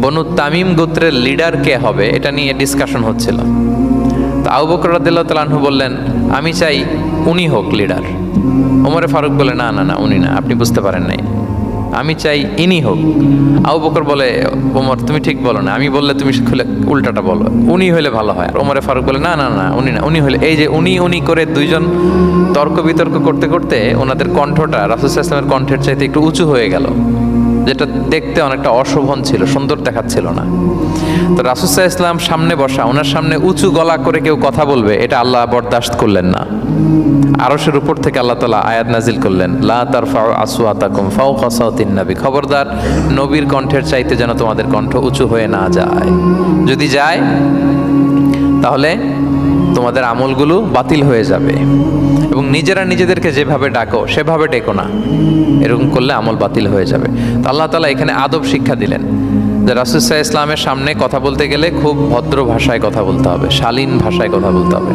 বনু তামিম গোত্রের লিডার কে হবে, এটা নিয়ে ডিসকাশন হচ্ছিল। তো আবু বকর রাদিল্লাহ তালাহু বললেন, আমি চাই উনি হোক লিডার ওমরে ফারুক বলে, না না না, উনি না, আপনি বুঝতে পারেন নাই। আমি চাই ইনি হোক। আবু বকর বলে, ওমর, তুমি ঠিক বলো না, আমি বললে তুমি খুলে উল্টাটা বলো, উনি হলে ভালো হয়। ওমরে ফারুক বলে, না না না, উনি না, উনি হলে এই যে উনি উনি করে দুইজন তর্ক বিতর্ক করতে করতে ওনাদের কণ্ঠটা রাসুল ইসলামের কণ্ঠের চাইতে একটু উঁচু হয়ে গেল। যেটা দেখতে অনেকটা অশোভন ছিল, সুন্দর দেখাচ্ছিল না। তো রাসুসাহ ইসলাম সামনে বসা, ওনার সামনে উঁচু গলা করে কেউ কথা বলবে, এটা আল্লাহ বরদাস্ত করলেন না। আরশের উপর থেকে আল্লাহ তালা আয়াত নাজিল করলেন, লা ফাও আসু আতাকুম ফাও খাসাউতিন নবী। খবরদার, নবীর কণ্ঠের চাইতে যেন তোমাদের কণ্ঠ উঁচু হয়ে না যায়। যদি যায়, তাহলে তোমাদের আমলগুলো বাতিল হয়ে যাবে। এবং নিজেরা নিজেদেরকে যেভাবে ডাকো, সেভাবে ডেকো না। এরকম করলে আমল বাতিল হয়ে যাবে। তো আল্লাহ তালা এখানে আদব শিক্ষা দিলেন যে রাসুসাহ ইসলামের সামনে কথা বলতে গেলে খুব ভদ্র ভাষায় কথা বলতে হবে, শালীন ভাষায় কথা বলতে হবে।